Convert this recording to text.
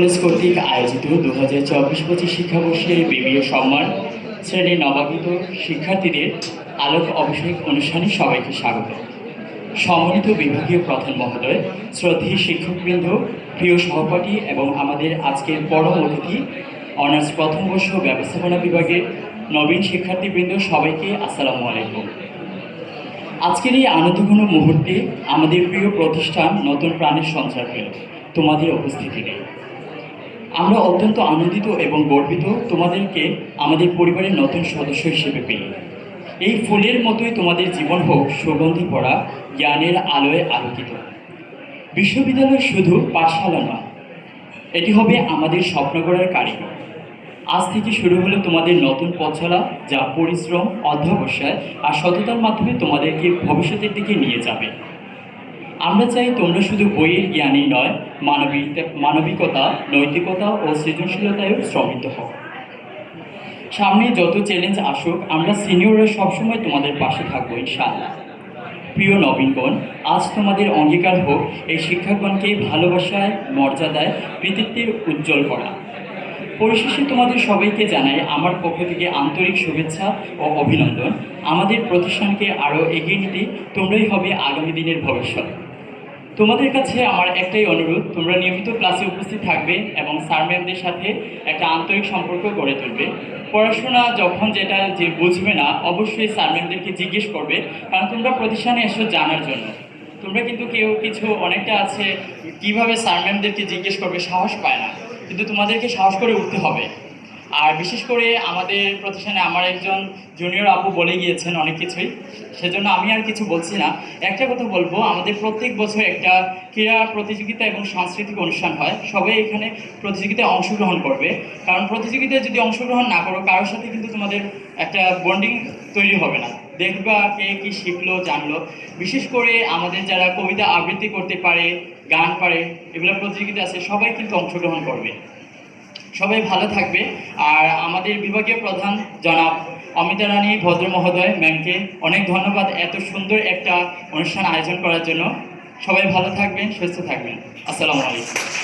College কর্তৃক আয়োজিত দু হাজার চব্বিশ পঁচিশ শিক্ষাবর্ষের বিবিএ সম্মান শ্রেণির নবাগত শিক্ষার্থীদের আলোক অভিষেক অনুষ্ঠানে সবাইকে স্বাগত। সম্মানিত বিভাগীয় প্রধান মহোদয়, শ্রদ্ধেয় শিক্ষকবৃন্দ, প্রিয় সহপাঠী এবং আমাদের আজকের পরম অতিথি, অনার্স প্রথম বর্ষ ব্যবস্থাপনা বিভাগের নবীন শিক্ষার্থীবৃন্দ, সবাইকে আসসালামু আলাইকুম। আজকের এই আনন্দঘন মুহূর্তে আমাদের প্রিয় প্রতিষ্ঠান নতুন প্রাণের সঞ্চার পেল। তোমাদের উপস্থিতিতে। আমরা অত্যন্ত আনন্দিত এবং গর্বিত তোমাদেরকে আমাদের পরিবারের নতুন সদস্য হিসেবে পেয়ে। এই ফুলের মতোই তোমাদের জীবন হোক, সুগন্ধি ভরা, জ্ঞানের আলোয় আলোকিত। বিশ্ববিদ্যালয় শুধু পাঠশালা নয়, এটি হবে আমাদের স্বপ্ন গড়ার কারিগর। আজ থেকে শুরু হলো তোমাদের নতুন পথ চলা, যা পরিশ্রম, অধ্যবসায় আর সততার মাধ্যমে তোমাদেরকে ভবিষ্যতের দিকে নিয়ে যাবে। আমরা চাই তোমরা শুধু বইয়ের জ্ঞানই নয় মানবিকতা মানবিকতা, নৈতিকতা ও সৃজনশীলতায়ও শ্রমিত হও। সামনে যত চ্যালেঞ্জ আসুক, আমরা সিনিয়ররা সবসময় তোমাদের পাশে থাকব, ইনশাআল্লাহ। প্রিয় নবীনগণ, আজ তোমাদের অঙ্গীকার হোক, এই শিক্ষাগণকে ভালোবাসায়, মর্যাদায় কৃতিত্বের উজ্জ্বল করা। পরিশেষে তোমাদের সবাইকে জানাই আমার পক্ষ থেকে আন্তরিক শুভেচ্ছা ও অভিনন্দন। আমাদের প্রতিষ্ঠানকে আরও এগিয়ে নিতে তোমরাই হবে আগামী দিনের ভবিষ্যৎ। তোমাদের কাছে আমার একটাই অনুরোধ, তোমরা নিয়মিত ক্লাসে উপস্থিত থাকবে এবং স্যার ম্যামদের সাথে একটা আন্তরিক সম্পর্ক গড়ে তুলবে। পড়াশোনা যখন যেটা যে বুঝবে না, অবশ্যই স্যার ম্যামদেরকে জিজ্ঞেস করবে, কারণ তোমরা প্রতিষ্ঠানে এসো জানার জন্য। তোমরা কিন্তু কেউ কিছু অনেকটা আছে, কীভাবে স্যার ম্যামদেরকে জিজ্ঞেস করবে সাহস পায় না। কিন্তু তোমাদেরকে সাহস করে উঠতে হবে। আর বিশেষ করে আমাদের প্রতিষ্ঠানে আমার একজন জুনিয়র আপু বলে গিয়েছেন অনেক কিছুই। সেজন্য আমি আর কিছু বলছি না। একটা কথা বলব, আমাদের প্রত্যেক বছর একটা ক্রীড়া প্রতিযোগিতা এবং সাংস্কৃতিক অনুষ্ঠান হয়। সবাই এখানে প্রতিযোগিতায় অংশগ্রহণ করবে। কারণ প্রতিযোগিতায় যদি অংশগ্রহণ না করো, কারোর সাথে কিন্তু তোমাদের একটা বন্ডিং তৈরি হবে না। দেখবা কে কি শিখলো, জানলো। বিশেষ করে আমাদের যারা কবিতা আবৃত্তি করতে পারে, গান পারে, এগুলো প্রতিযোগিতা আছে, সবাই কিন্তু অংশগ্রহণ করবে। সবাই ভালো থাকবে। আর আমাদের বিভাগীয় প্রধান জনাব অমিতা রানী, ভদ্র মহোদয় ম্যামকে অনেক ধন্যবাদ এত সুন্দর একটা অনুষ্ঠান আয়োজন করার জন্য। সবাই ভালো থাকবেন, সুস্থ থাকবেন। আসসালামু আলাইকুম।